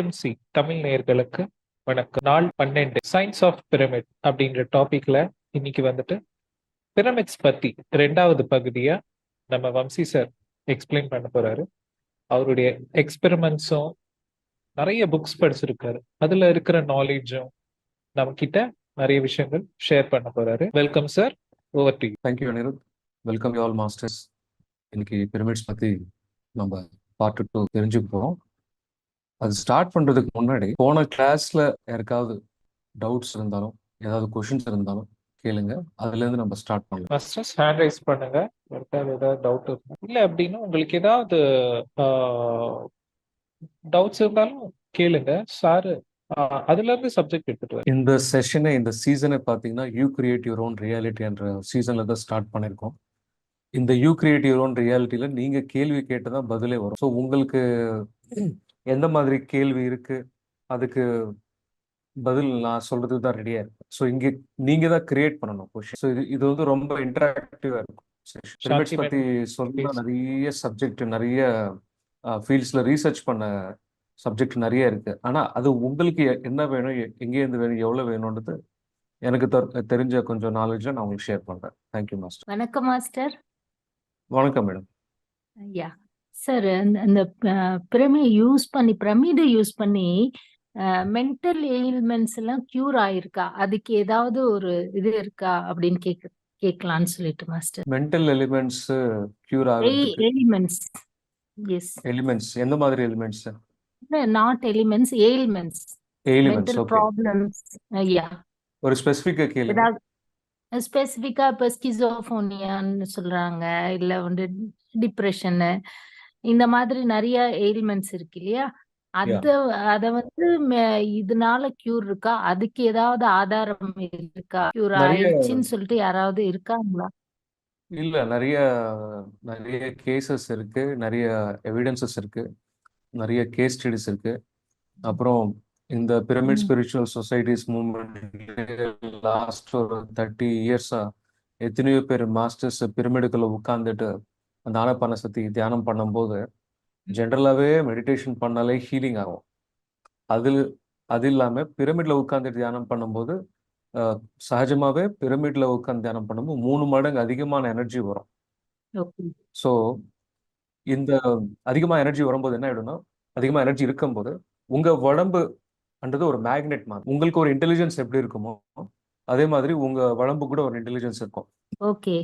TMC Tamil நேயர்களுக்கு வணக்கம். நாள் பன்னெண்டு. சயின்ஸ் ஆஃப் பிரமிட் அப்படின்ற டாபிக்ல இன்னைக்கு வந்துட்டு பிரமிட்ஸ் பத்தி ரெண்டாவது பகுதியா நம்ம வம்சி சார் எக்ஸ்பிளைன் பண்ண போறாரு. அவருடைய எக்ஸ்பெரிமெண்ட்ஸும் நிறைய புக்ஸ் படிச்சிருக்காரு. அதுல இருக்கிற நாலேஜும் நம்ம கிட்ட நிறைய விஷயங்கள் ஷேர் பண்ண போறாரு. Welcome sir over to thank you Anirudh welcome you all masters இன்னைக்கு பிரமிட்ஸ் பத்தி நம்ம பார்ட் டூ தெரிஞ்சுக்க போறோம். அது ஸ்டார்ட் பண்றதுக்கு முன்னாடி போன கிளாஸ்ல யாருக்காவது டவுட்ஸ் இருந்தாலும் ஏதாவது கொஷின்ஸ் இருந்தாலும் கேளுங்க. அதுல இருந்து நம்ம ஸ்டார்ட் பண்ணலாம். மாஸ்டர்ஸ் ஹேண்ட் ரைஸ் பண்ணுங்க. யாருக்காவது ஏதாவது டவுட் இருந்தா இல்ல அப்படின்னா உங்களுக்கு ஏதாவது டவுட்ஸ் இருந்தாலும் கேளுங்க. சார் அதுல இருந்து சப்ஜெக்ட் எடுத்துட்டு இந்த செஷனை இந்த சீசனை பார்த்தீங்கன்னா you create your own reality என்ற சீசன்ல தான் ஸ்டார்ட் பண்ணியிருக்கோம் இந்த யூ கிரியேட் யுவர் ஓன் ரியாலிட்டியில நீங்க கேள்வி கேட்டதான் பதிலே வரும். ஸோ உங்களுக்கு எந்த மாதிரி கேள்வி இருக்கு? அதுக்கு பதில் நான் சொல்றதுக்கு தான் ரெடியா இருக்கு ஸோ இங்க நீங்க தான் கிரியேட் பண்ணணும் கொஷின் ஸோ இது இது வந்து ரொம்ப இன்டராக்டிவா இருக்கும். Pyramids பத்தி please. நிறைய சப்ஜெக்ட் நிறைய ஃபீல்ட்ஸ்ல ரீசர்ச் பண்ண சப்ஜெக்ட் நிறைய இருக்கு. ஆனா அது உங்களுக்கு என்ன வேணும்? எங்கேருந்து வேணும்? எவ்வளவு வேணும்ன்றது எனக்கு தெ- தெரிஞ்ச கொஞ்சம் நாலேஜை நான் உங்களுக்கு ஷேர் பண்றேன். தேங்க்யூ மாஸ்டர் வணக்கம் மாஸ்டர் வணக்கம் மேடம் ஐயா. சார் அந்த பிரமிட் யூஸ் பண்ணி பிரமிடை யூஸ் பண்ணி மென்டல் எயில்மெண்ட்ஸ் எல்லாம் கியூர் ஆயிருக்கா? அதுக்கு ஏதாவது ஒரு இது இருக்கா? அப்படின்னு கேக்க கேட்கலான்னு சொல்லிட்டு master. Mental elements cure elements yes elements எந்த மாதிரி elements not elements ailments okay problems ஐயா ஒரு ஸ்பெசிஃபிக்கா கேளுங்க. ஸ்பெசிஃபிக்கா இப்போ ஸ்கிசோஃபோனியான்னு சொல்றாங்க இல்ல வந்து டிப்ரெஷனு இந்த மாதிரி நிறைய எயில்மெண்ட்ஸ் இருக்கு இல்லையா? அத அத வந்து இதனால கியூர் இருக்கா? அதுக்கு ஏதாவது ஆதாரம் இருக்கா? கியூர் ஆயிடுச்சுன்னு சொல்லிட்டு யாராவது இருக்காங்களா? இல்ல நிறைய நிறைய கேசஸ் இருக்கு. நிறைய எவிடன்சஸ் இருக்கு. நிறைய கேஸ் ஸ்டடிஸ் இருக்கு. அப்புறம் இந்த pyramid. Spiritual societies movement last ஒரு தேர்ட்டி இயர்ஸா எத்தனையோ பேர் மாஸ்டர்ஸ் பிரமிடுக்குள்ள உட்கார்ந்துட்டு அந்த ஆனப்பான சக்தி தியானம் பண்ணும்போது ஜென்ரலாகவே மெடிடேஷன் பண்ணாலே ஹீலிங் ஆகும். அது அது இல்லாம பிரமிட்ல உட்கார்ந்து தியானம் பண்ணும்போது அஹ், சகஜமாவே பிரமிட்ல உட்கார்ந்து தியானம் பண்ணும்போது மூணு மடங்கு அதிகமான எனர்ஜி வரும். ஸோ இந்த அதிகமா எனர்ஜி வரும்போது என்ன ஆயிடும்னா அதிகமா எனர்ஜி இருக்கும்போது உங்க உடம்பு அன்றது ஒரு மேக்னெட் மாதிரி உங்களுக்கு ஒரு இன்டெலிஜென்ஸ் எப்படி இருக்குமோ அதே மாதிரி உங்க உடம்பு கூட ஒரு இன்டெலிஜென்ஸ் இருக்கும். ஓகே.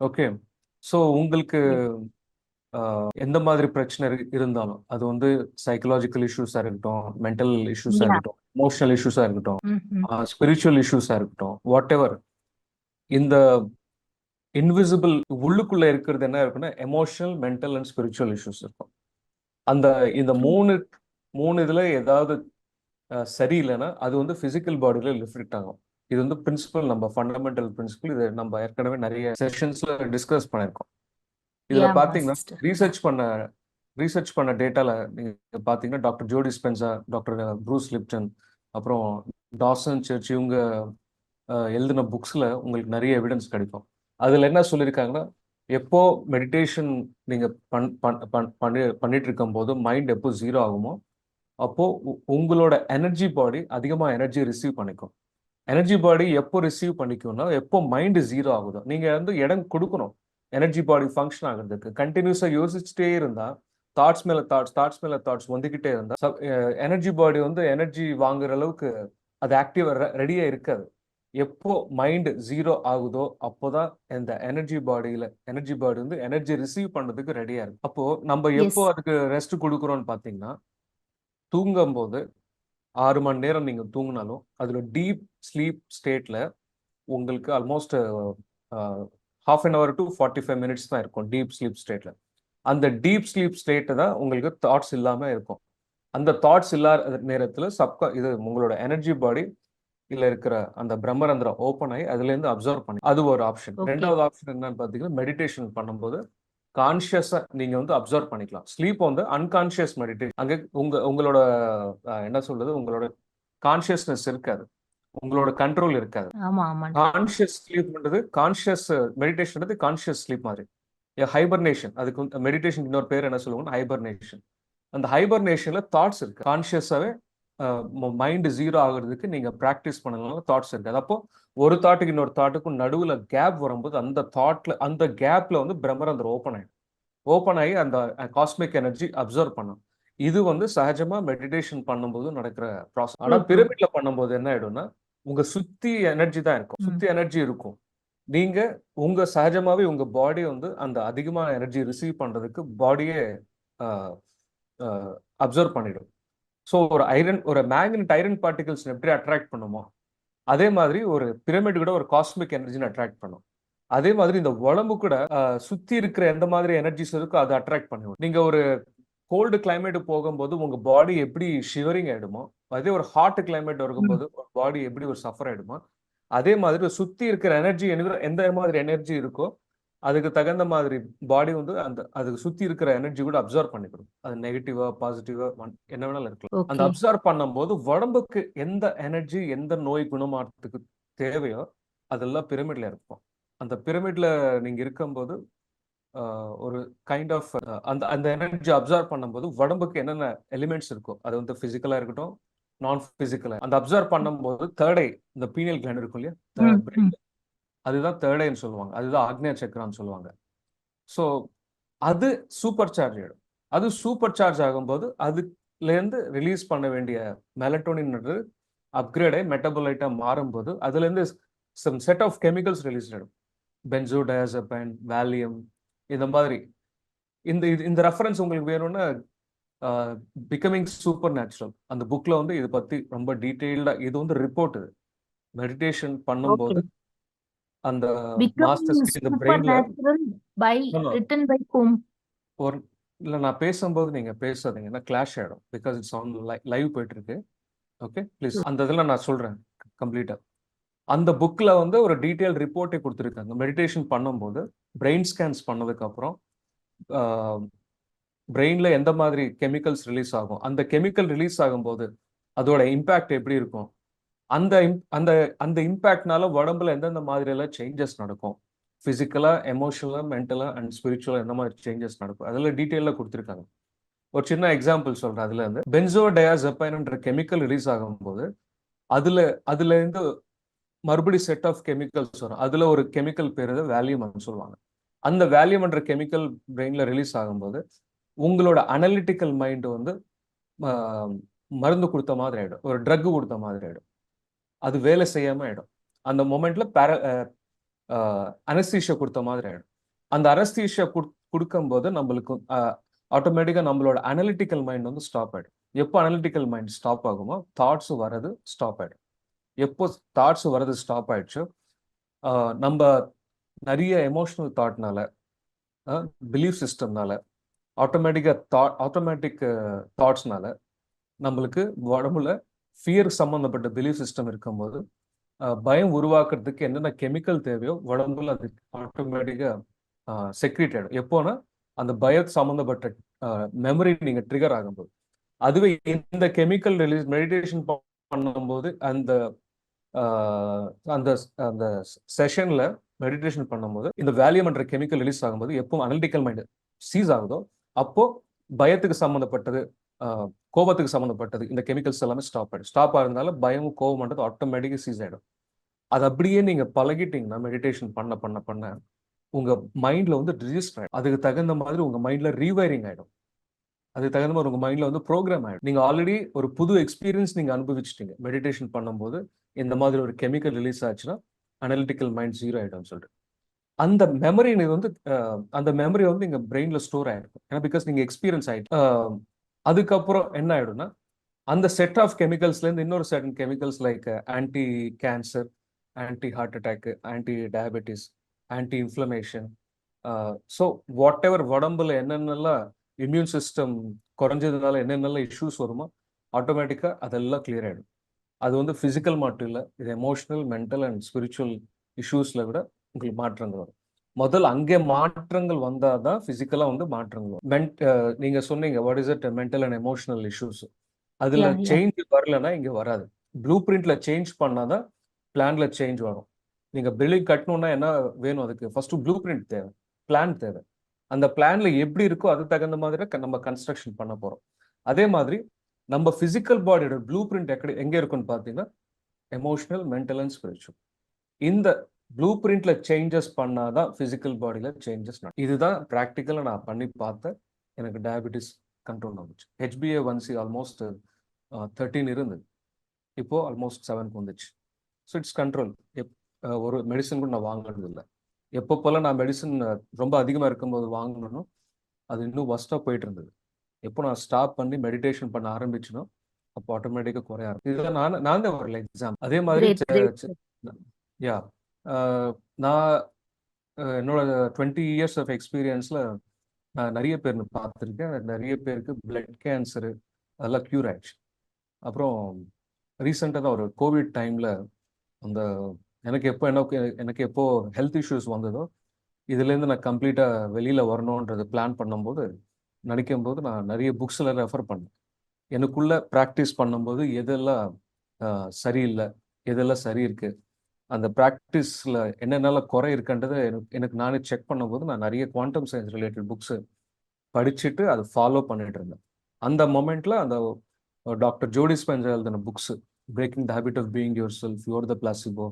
ஓகே? ஸோ உங்களுக்கு எந்த மாதிரி பிரச்சனை இரு- இருந்தாலும் அது வந்து சைக்கலாஜிக்கல் இஷ்யூஸா இருக்கட்டும் மென்டல் இஷ்யூஸா. இருக்கட்டும் எமோஷனல் இஷ்யூஸா இருக்கட்டும் ஸ்பிரிச்சுவல் இஷ்யூஸா இருக்கட்டும் வாட் எவர் இந்த இன்விசிபிள் உள்ளுக்குள்ள இருக்கிறது என்ன இருக்குன்னா emotional mental and spiritual issues இருக்கும். அந்த இந்த மூணு மூணு இதுல ஏதாவது சரியில்லைன்னா அது வந்து பிசிக்கல் பாடியில ரிஃப்ளெக்ட் ஆகும். இது வந்து பிரின்சிபல் நம்ம ஃபண்டமெண்டல் பிரின்சிபல் இது நம்ம ஏற்கனவே நிறைய செஷன்ஸ்ல டிஸ்கஸ் பண்ணியிருக்கோம். இதுல பாத்தீங்கன்னா. ரீசர்ச் பண்ண ரீசர்ச் பண்ண டேட்டால நீங்க பாத்தீங்கன்னா doctor Joe Dispenza doctor Bruce Lipton அப்புறம் டாசன் சர்ச் இவங்க அஹ், எழுதின புக்ஸ்ல உங்களுக்கு நிறைய எவிடன்ஸ் கிடைக்கும். அதுல என்ன சொல்லியிருக்காங்கன்னா எப்போ மெடிடேஷன் நீங்க பண் பண் பண் பண்ணி பண்ணிட்டு இருக்கும் போது மைண்ட் எப்போ ஜீரோ ஆகுமோ அப்போ உங்களோட எனர்ஜி பாடி அதிகமா எனர்ஜி ரிசீவ் பண்ணிக்கும். எனர்ஜி பாடி எப்போ ரிசீவ் பண்ணிக்கும்னா எப்போ மைண்ட் ஜீரோ ஆகுதோ. நீங்க வந்து இடம் கொடுக்கணும். எனர்ஜி பாடி ஃபங்க்ஷன் ஆகுறதுக்கு. கண்டினியூஸா யோசிச்சுட்டே இருந்தா தாட்ஸ் மேல தாட்ஸ் தாட்ஸ் மேல தாட்ஸ் வந்துகிட்டே இருந்தா எனர்ஜி பாடி வந்து எனர்ஜி வாங்குற அளவுக்கு அது ஆக்டிவ் ரெடியா இருக்காது. எப்போ மைண்ட் ஜீரோ ஆகுதோ அப்போதான் இந்த எனர்ஜி பாடியில எனர்ஜி பாடி வந்து எனர்ஜி ரிசீவ் பண்றதுக்கு ரெடியா இருக்கு அப்போ நம்ம எப்போ. அதுக்கு ரெஸ்ட் கொடுக்குறோம்னு பாத்தீங்கன்னா தூங்கும்போது ஆறு மணி நேரம் நீங்க தூங்கினாலும் அதுல டீப் ஸ்லீப் ஸ்டேட்ல உங்களுக்கு almost half an hour to forty five minutes தான் இருக்கும் டீப் ஸ்லீப் ஸ்டேட்ல அந்த டீப் ஸ்லீப் ஸ்டேட்டு தான் உங்களுக்கு தாட்ஸ் இல்லாம இருக்கும். அந்த தாட்ஸ் இல்லாத நேரத்துல சப்கா இது உங்களோட எனர்ஜி பாடி இல்ல இருக்கிற அந்த பிரம்மரந்திரம் ஓப்பன் ஆகி அதுல இருந்து அப்சர்வ் பண்ணி அது ஒரு ஆப்ஷன். ரெண்டாவது ஆப்ஷன் என்னன்னு பாத்தீங்கன்னா மெடிடேஷன் பண்ணும்போது கான்ஷியஸா நீங்க வந்து அப்சர்வ் பண்ணிக்கலாம். ஸ்லீப் வந்து அன்கான்ஷியஸ் மெடிடேஷன் அங்க உங்க உங்களோட என்ன சொல்றது? உங்களோட கான்ஷியஸ்னஸ் இருக்காது. உங்களோட கண்ட்ரோல் இருக்காது. ஆமா ஆமா. கான்ஷியஸ் ஸ்லீப்ன்றது கான்ஷியஸ் மெடிடேஷன்றது கான்ஷியஸ் ஸ்லீப் மாதிரி. ஹைபர்னேஷன் அதுக்கு மெடிடேஷன் இன்னொரு பேர் என்ன சொல்லுவாங்கன்னா ஹைபர்னேஷன் அந்த ஹைபர்னேஷன்ல தாட்ஸ் இருக்கு. கான்சியஸாவே மைண்ட் ஜீரோ ஆகுறதுக்கு நீங்க ப்ராக்டிஸ் பண்ணதுனால தாட்ஸ் இருக்கு. அது அப்போ ஒரு தாட்டுக்கு இன்னொரு தாட்டுக்கும் நடுவுல கேப் வரும்போது அந்த தாட்ல அந்த கேப்ல வந்து பிரம்மரந்தர் ஓப்பன் ஆயிடும். ஓப்பன் ஆகி அந்த காஸ்மிக் எனர்ஜி அப்சர்வ் பண்ணும். இது வந்து சகஜமா மெடிடேஷன் பண்ணும்போது நடக்கிற ப்ராசஸ் ஆனா Okay. பிரமிட்ல பண்ணும்போது என்ன ஆயிடும்னா உங்க சுத்தி எனர்ஜி தான் இருக்கும். சுத்தி எனர்ஜி இருக்கும். நீங்க உங்க சகஜமாவே உங்க பாடி வந்து அந்த அதிகமான எனர்ஜி ரிசீவ் பண்றதுக்கு பாடியே அப்சர்வ் பண்ணிடும். ஸோ ஒரு ஐரன் ஒரு மேக்னெட் ஐரன் பார்ட்டிகல்ஸ் எப்படி அட்ராக்ட் பண்ணுமோ அதே மாதிரி ஒரு பிரமிட் கூட ஒரு காஸ்மிக் எனர்ஜின்னு அட்ராக்ட் பண்ணும். அதே மாதிரி இந்த உடம்பு கூட சுற்றி சுத்தி இருக்கிற எந்த மாதிரி எனர்ஜிஸ் இருக்கோ அதை அட்ராக்ட் பண்ணிவிடும். நீங்க ஒரு கோல்டு கிளைமேட் போகும்போது உங்க பாடி எப்படி ஷிவரிங் ஆயிடுமோ அதே ஒரு ஹாட் கிளைமேட் வரும்போது பாடி எப்படி ஒரு சஃபர் ஆயிடுமோ அதே மாதிரி சுத்தி இருக்கிற எனர்ஜி எந்த மாதிரி எனர்ஜி இருக்கோ அதுக்கு தகுந்த மாதிரி பாடி வந்து அந்த அதுக்கு சுத்தி இருக்கிற எனர்ஜி கூட அப்சர்வ் பண்ணிக்கிறோம் அது நெகட்டிவா பாசிட்டிவா என்ன வேணாலும் இருக்கலாம். அந்த அப்சர்வ் பண்ணும்போது உடம்புக்கு எந்த எனர்ஜி எந்த நோய் குணமாறதுக்கு தேவையோ அதெல்லாம் பிரமிட்ல இருக்கும். அந்த பிரமிட்ல நீங்க இருக்கும்போது ஒரு கைண்ட் ஆஃப் அந்த அந்த எனர்ஜி அப்சர்வ் பண்ணும்போது உடம்புக்கு என்னென்ன எலிமெண்ட்ஸ் இருக்கோ அது வந்து பிசிக்கலா இருக்கட்டும் நான் பிசிக்கலா அந்த அப்சர்வ் பண்ணும்போது தேர்ட் ஐ இந்த பீனியல் கிளாண்ட் இருக்கும் இல்லையா. அதுதான் தேர்டைன்னு சொல்லுவாங்க. அதுதான் ஆக்னியா சக்கரான்னு சொல்லுவாங்க. ஸோ அது சூப்பர் சார்ஜ் ஆயிடும். அது சூப்பர் சார்ஜ் ஆகும்போது அதுலேருந்து ரிலீஸ் பண்ண வேண்டிய மெலட்டோனின் அப்கிரேடை மெட்டபோலைட்டாக மாறும்போது அதுலேருந்து some set of chemicals release ஆகிடும் பென்சோ டயாசபைன் வேலியம் இந்த மாதிரி. இந்த இது- இந்த ரெஃபரன்ஸ் உங்களுக்கு வேணும்னா பிகமிங் சூப்பர் நேச்சுரல் அந்த புக்ல வந்து இதை பத்தி ரொம்ப டீட்டெயில்டாக இது வந்து ரிப்போர்ட் இது மெடிடேஷன் பண்ணும்போது அந்த மாஸ்டர்ஸ் இந்த பிரெயின்ல no. written by whom? ஒரு இல்ல நான் பேசும்போது நீங்க பேசாதீங்கன்னா கிளாஷ் ஆயிடும். பிகாஸ் இட்ஸ் ஆன் லைவ் போயிட்டு இருக்கு ஓகே ப்ளீஸ் அந்த இதில் நான் சொல்றேன். கம்ப்ளீட்டா அந்த புக்ல வந்து ஒரு டீட்டெயில் ரிப்போர்ட்டே கொடுத்துருக்காங்க. மெடிடேஷன் பண்ணும்போது பிரெயின் ஸ்கேன்ஸ் பண்ணதுக்கு அப்புறம் பிரெயின்ல எந்த மாதிரி கெமிக்கல்ஸ் ரிலீஸ் ஆகும்? அந்த கெமிக்கல் ரிலீஸ் ஆகும்போது அதோட இம்பேக்ட் எப்படி இருக்கும்? அந்த அந்த அந்த இம்பேக்ட்னால உடம்புல எந்தெந்த மாதிரியெல்லாம் சேஞ்சஸ் நடக்கும்? ஃபிசிக்கலாக எமோஷனலாக மென்டலாக அண்ட் ஸ்பிரிச்சுவலாக எந்த மாதிரி சேஞ்சஸ் நடக்கும்? அதில் டீட்டெயிலாக கொடுத்துருக்காங்க. ஒரு சின்ன எக்ஸாம்பிள் சொல்கிறேன் அதுலேருந்து பென்சோ டயாசப்பைன்ன்ற கெமிக்கல் ரிலீஸ் ஆகும்போது அதில் அதுலேருந்து மறுபடி செட் ஆஃப் கெமிக்கல்ஸ் வரும். அதில் ஒரு கெமிக்கல் பேர் வேல்யூம்னு சொல்லுவாங்க. அந்த வேல்யூம்ன்ற கெமிக்கல் பிரெயினில் ரிலீஸ் ஆகும்போது உங்களோட அனலிட்டிக்கல் மைண்டு வந்து மருந்து கொடுத்த மாதிரி ஆகிடும் ஒரு ட்ரக் கொடுத்த மாதிரி ஆகிடும் அது வேலை செய்யாமல் ஆகிடும் அந்த மொமெண்ட்ல பேர அனஸ்தீஷியா கொடுத்த மாதிரி ஆகிடும் அந்த அனஸ்தீஷியா கொடுக்கும்போது நம்மளுக்கு ஆட்டோமேட்டிக்காக நம்மளோட அனலிட்டிக்கல் மைண்ட் வந்து ஸ்டாப் ஆகிடும் எப்போ அனலிட்டிக்கல் மைண்ட் ஸ்டாப் ஆகுமோ தாட்ஸ் வர்றது ஸ்டாப் ஆகிடும் எப்போ தாட்ஸ் வர்றது ஸ்டாப் ஆயிடுச்சோ நம்ம நிறைய எமோஷனல் தாட்னால பிலீஃப் சிஸ்டம்னால ஆட்டோமேட்டிக்காக தாட் ஆட்டோமேட்டிக் தாட்ஸ்னால நம்மளுக்கு உடம்புல ஃபியர் சம்மந்தப்பட்ட பிலீஃப் சிஸ்டம் இருக்கும்போது பயம் உருவாக்குறதுக்கு என்னென்ன கெமிக்கல் தேவையோ உடம்புல அது ஆட்டோமேட்டிக்காக செக்ரேட் ஆகிடும் எப்போனா அந்த பய சம்மந்தப்பட்ட மெமரி நீங்க ட்ரிகர் ஆகும்போது. அதுவே இந்த கெமிக்கல் ரிலீஸ் மெடிடேஷன் பண்ணும்போது அந்த அந்த அந்த செஷன்ல மெடிடேஷன் பண்ணும்போது இந்த வேல்யூம் என்ற கெமிக்கல் ரிலீஸ் ஆகும்போது எப்போ அனலிட்டிக்கல் மைண்ட் சீஸ் ஆகுதோ அப்போ பயத்துக்கு சம்மந்தப்பட்டது கோபத்துக்கு சம்மந்தப்பட்டது. இந்த கெமிக்கல்ஸ் எல்லாமே ஸ்டாப் ஆயிடும். ஸ்டாப் ஆகிறதுனால பயமும் கோபம்ன்றது ஆட்டோமேட்டிக்காக சீஸ் ஆயிடும். அது அப்படியே நீங்கள் பழகிட்டீங்கன்னா மெடிடேஷன் பண்ண பண்ண பண்ண உங்க மைண்டில் வந்து ரிஜிஸ்டர் ஆகிடும் அதுக்கு தகுந்த மாதிரி உங்கள் மைண்டில் ரீவைரிங் ஆகிடும் அதுக்கு தகுந்த மாதிரி உங்கள் மைண்டில் வந்து ப்ரோக்ராம் ஆகிடும் நீங்கள் ஆல்ரெடி ஒரு புது எக்ஸ்பீரியன்ஸ் நீங்கள் அனுபவிச்சிட்டீங்க. மெடிடேஷன் பண்ணும்போது இந்த மாதிரி ஒரு கெமிக்கல் ரிலீஸ் ஆச்சுன்னா அனலிட்டிக்கல் மைண்ட் ஜீரோ ஆகிடும்னு சொல்லிட்டு. அந்த மெமரி வந்து அந்த மெமரி வந்து எங்கள் பிரெயினில் ஸ்டோர் ஆகிருக்கும் ஏன்னா பிகாஸ் நீங்கள் எக்ஸ்பீரியன்ஸ் ஆகிட்டு அதுக்கப்புறம் என்ன ஆயிடும்னா அந்த செட் ஆஃப் கெமிக்கல்ஸ்லேருந்து இன்னொரு certain chemicals like anti cancer anti heart attack anti diabetes anti inflammation so whatever உடம்புல என்னென்னலாம் இம்யூன் சிஸ்டம் குறைஞ்சதுனால என்னென்னலாம் இஷ்யூஸ் வருமோ ஆட்டோமேட்டிக்காக அதெல்லாம் கிளியர் ஆகிடும் அது வந்து ஃபிசிக்கல் மட்டும் இல்லை இது எமோஷனல் மென்டல் அண்ட் ஸ்பிரிச்சுவல் இஷ்யூஸில் விட உங்களுக்கு மாற்றங்கள் வரும். முதல்ல அங்கே மாற்றங்கள் வந்தால் தான் ஃபிசிக்கலாக வந்து மாற்றங்கள் மென்ட் நீங்கள் சொன்னீங்க what is it mental and emotional issues அதில். சேஞ்ச் வரலன்னா இங்கே வராது. ப்ளூ பிரிண்ட்ல சேஞ்ச் பண்ணாதான் பிளான்ல சேஞ்ச் வரும். நீங்க பில்டிங் கட்டணும்னா என்ன வேணும் அதுக்கு? ஃபர்ஸ்ட் ப்ளூ பிரிண்ட் தேவை. பிளான் தேவை. அந்த பிளான்ல எப்படி இருக்கோ அதுக்கு தகுந்த மாதிரி நம்ம கன்ஸ்ட்ரக்ஷன் பண்ண போறோம். அதே மாதிரி நம்ம பிசிக்கல் பாடியோட ப்ளூ பிரிண்ட் எக்கடி எங்க இருக்குன்னு பார்த்தீங்கன்னா எமோஷனல் மென்டல் அண்ட் ஸ்பிரிச்சுவல் இந்த ப்ளூ பிரிண்ட்ல சேஞ்சஸ் பண்ணாதான் பிசிக்கல் பாடியில சேஞ்சஸ் இதுதான் ப்ராக்டிக்கலாக நான் பண்ணி பார்த்தேன் எனக்கு diabetes control ஆகுச்சு HBA one C almost thirteen இருந்தது. இப்போ ஆல்மோஸ்ட் செவனுக்கு வந்துச்சு. ஸோ இட்ஸ் கண்ட்ரோல் எப் ஒரு மெடிசன் கூட நான் வாங்குறது இல்லை. எப்பப்போல்லாம் நான் மெடிசன் ரொம்ப அதிகமாக இருக்கும்போது வாங்கணும் அது இன்னும் ஒஸ்ட்டாக போயிட்டு இருந்தது. எப்போ நான் ஸ்டாப் பண்ணி மெடிடேஷன் பண்ண ஆரம்பிச்சனோ அப்போ ஆட்டோமேட்டிக்காக குறைய ஆரம்பிச்சு. இதெல்லாம் நான் நான் தான் வரல எக்ஸாம் அதே மாதிரி. யா. நான் என்னோட டுவெண்ட்டி இயர்ஸ் ஆஃப் எக்ஸ்பீரியன்ஸில் நான் நிறைய பேர் பார்த்துருக்கேன். நிறைய பேருக்கு பிளட் கேன்சரு அதெல்லாம் க்யூர் ஆயிடுச்சு. அப்புறம் ரீசெண்டாக தான் ஒரு கோவிட் டைமில் அந்த எனக்கு எப்போ என்ன எனக்கு எப்போ ஹெல்த் இஷ்யூஸ் வந்ததோ இதுலேருந்து நான் கம்ப்ளீட்டாக வெளியில் வரணுன்றது பிளான் பண்ணும்போது நினைக்கும் போது நான் நிறைய புக்ஸில் ரெஃபர் பண்ணேன். எனக்குள்ளே ப்ராக்டிஸ் பண்ணும்போது எதெல்லாம் சரியில்லை எதெல்லாம் சரி இருக்கு அந்த ப்ராக்டிஸில் என்னென்னலாம் குறை இருக்குன்றதை எனக்கு எனக்கு நானே செக் பண்ணும்போது நான் நிறைய குவாண்டம் சயின்ஸ் ரிலேட்டட் புக்ஸு படிச்சுட்டு அதை ஃபாலோ பண்ணிட்டு இருந்தேன். அந்த மொமெண்ட்டில் அந்த டாக்டர் ஜோடி ஸ்பென்சர் எழுதின books breaking the habit of being yourself you're the placebo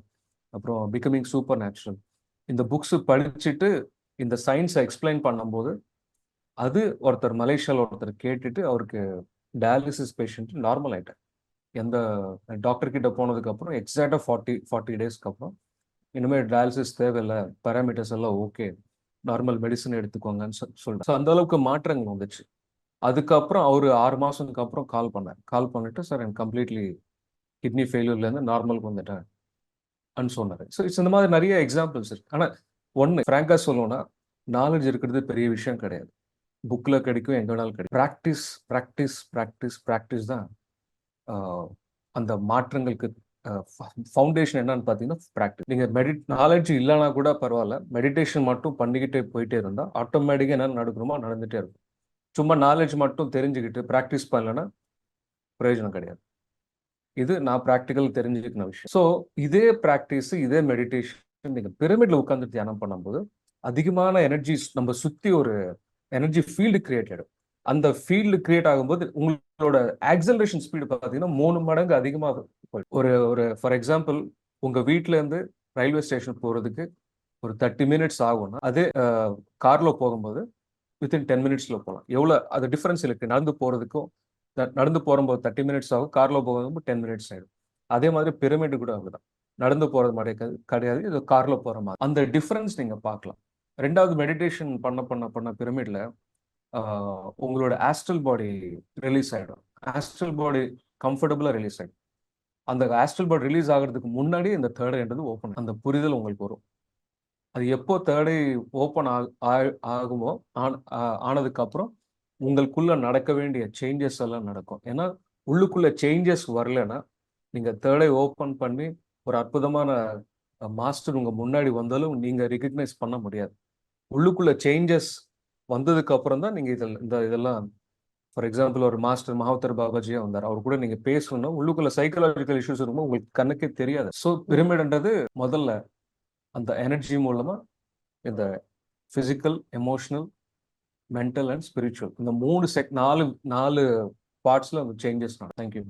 அப்புறம் பிகமிங் சூப்பர் நேச்சுரல் இந்த புக்ஸு படிச்சுட்டு இந்த சயின்ஸை எக்ஸ்பிளைன் பண்ணும்போது அது ஒருத்தர் மலேசியாவில் ஒருத்தர் கேட்டுட்டு அவருக்கு டயாலிசிஸ் பேஷண்ட் நார்மல் ஆகிட்டார் எந்த டாக்டர் போனதுக்கப்புறம் எக்ஸாக்டாக ஃபார்ட்டி ஃபார்ட்டி டேஸ்க்கு அப்புறம் இனிமேல் டயாலிசிஸ் தேவையில்லை பேராமீட்டர்ஸ் எல்லாம் ஓகே நார்மல் மெடிசன் எடுத்துக்கோங்கன்னு சொல் ஸோ அந்த அளவுக்கு மாற்றங்கள் வந்துச்சு. அதுக்கப்புறம் அவர் ஆறு மாதத்துக்கு அப்புறம் கால் பண்ணார். கால் பண்ணிட்டு சார் எனக்கு கம்ப்ளீட்லி கிட்னி ஃபெயிலியர்லேருந்து நார்மலுக்கு வந்துட்டேன் அன்னு சொன்னார். ஸோ இட்ஸ் இந்த மாதிரி நிறைய எக்ஸாம்பிள்ஸ் இருக்கு. ஆனால் ஒன்று ஃப்ராங்காக சொல்லணும்னா நாலேஜ் இருக்கிறது பெரிய விஷயம் கிடையாது. புக்கில் கிடைக்கும் எங்கே வேணாலும் கிடைக்கும். ப்ராக்டிஸ் ப்ராக்டிஸ் ப்ராக்டிஸ் ப்ராக்டிஸ் தான் அந்த மாற்றங்களுக்கு ஃபவுண்டேஷன் என்னன்னு பார்த்தீங்கன்னா ப்ராக்டிஸ் நீங்கள் மெடி நாலேஜ் இல்லைனா கூட பரவாயில்ல. மெடிடேஷன் மட்டும் பண்ணிக்கிட்டே போயிட்டே இருந்தால் ஆட்டோமேட்டிக்காக என்ன நடக்கணுமோ? நடந்துகிட்டே இருக்கும். சும்மா நாலேஜ் மட்டும் தெரிஞ்சுக்கிட்டு ப்ராக்டிஸ் பண்ணலைன்னா பிரயோஜனம் கிடையாது. இது நான் ப்ராக்டிக்கல் தெரிஞ்சுக்கின விஷயம். ஸோ இதே ப்ராக்டிஸ் இதே மெடிடேஷன் நீங்கள் பிரமிடில் உட்காந்து தியானம் பண்ணும்போது அதிகமான எனர்ஜி நம்ம சுற்றி ஒரு எனர்ஜி ஃபீல்டு கிரியேட் ஆகிடும் அந்த ஃபீல்டு கிரியேட் ஆகும்போது உங்களோட ஆக்சலரேஷன் ஸ்பீடு பார்த்தீங்கன்னா மூணு மடங்கு அதிகமாக ஒரு ஒரு ஃபார் எக்ஸாம்பிள் உங்கள் வீட்டிலேருந்து ரயில்வே ஸ்டேஷன் போகிறதுக்கு ஒரு தேர்ட்டி மினிட்ஸ் ஆகும்னா அதே காரில் போகும்போது வித்தின் டென் மினிட்ஸில் போகலாம். எவ்வளோ அது டிஃப்ரென்ஸ் இருக்குது நடந்து போகிறதுக்கும் நடந்து போகும்போது தேர்ட்டி மினிட்ஸ் ஆகும். காரில் போகும்போது டென் மினிட்ஸ் ஆகிடும் அதே மாதிரி பிரமிடு கூட அப்படிதான். நடந்து போகிறது மாதிரி கிடையாது. இது காரில் போகிற மாதிரி. அந்த டிஃப்ரென்ஸ் நீங்கள் பார்க்கலாம். ரெண்டாவது மெடிடேஷன் பண்ண பண்ண பண்ண பிரமிடில் உங்களோட ஆஸ்ட்ரல் பாடி ரிலீஸ் ஆகிடும் ஆஸ்ட்ரல் பாடி கம்ஃபர்டபுளாக ரிலீஸ் ஆகிடும் அந்த ஆஸ்ட்ரல் பாடி ரிலீஸ் ஆகிறதுக்கு முன்னாடி இந்த தேர்ட் ஐன்றது ஓப்பன் அந்த புரிதல் உங்களுக்கு வரும். அது எப்போ தேர்டை ஓப்பன் ஆகுமோ ஆன- ஆனதுக்கப்புறம் உங்களுக்குள்ள நடக்க வேண்டிய சேஞ்சஸ் எல்லாம் நடக்கும். ஏன்னா உள்ளுக்குள்ள சேஞ்சஸ் வரலைன்னா நீங்கள் தேர்டை ஓப்பன் பண்ணி ஒரு அற்புதமான மாஸ்டர் உங்கள் முன்னாடி வந்தாலும் நீங்கள் ரெக்கக்னைஸ் பண்ண முடியாது. உள்ளுக்குள்ள சேஞ்சஸ் வந்ததுக்கு அப்புறம் தான் நீங்க இதில் இந்த இதெல்லாம் ஃபார் எக்ஸாம்பிள் ஒரு மாஸ்டர் மகாவத்தர் பாபாஜியா வந்தார். அவர் கூட நீங்க பேசணும்னா உள்ளுக்குள்ள சைக்கலாஜிக்கல் இஷ்யூஸ் இருக்கும்போது உங்களுக்கு கண்ணுக்கே தெரியாது. ஸோ பிரமிடுன்றது முதல்ல அந்த எனர்ஜி மூலமா இந்த physical emotional mental and spiritual இந்த மூணு செக் நாலு நாலு பார்ட்ஸ்ல அந்த சேஞ்சஸ் தேங்க்யூ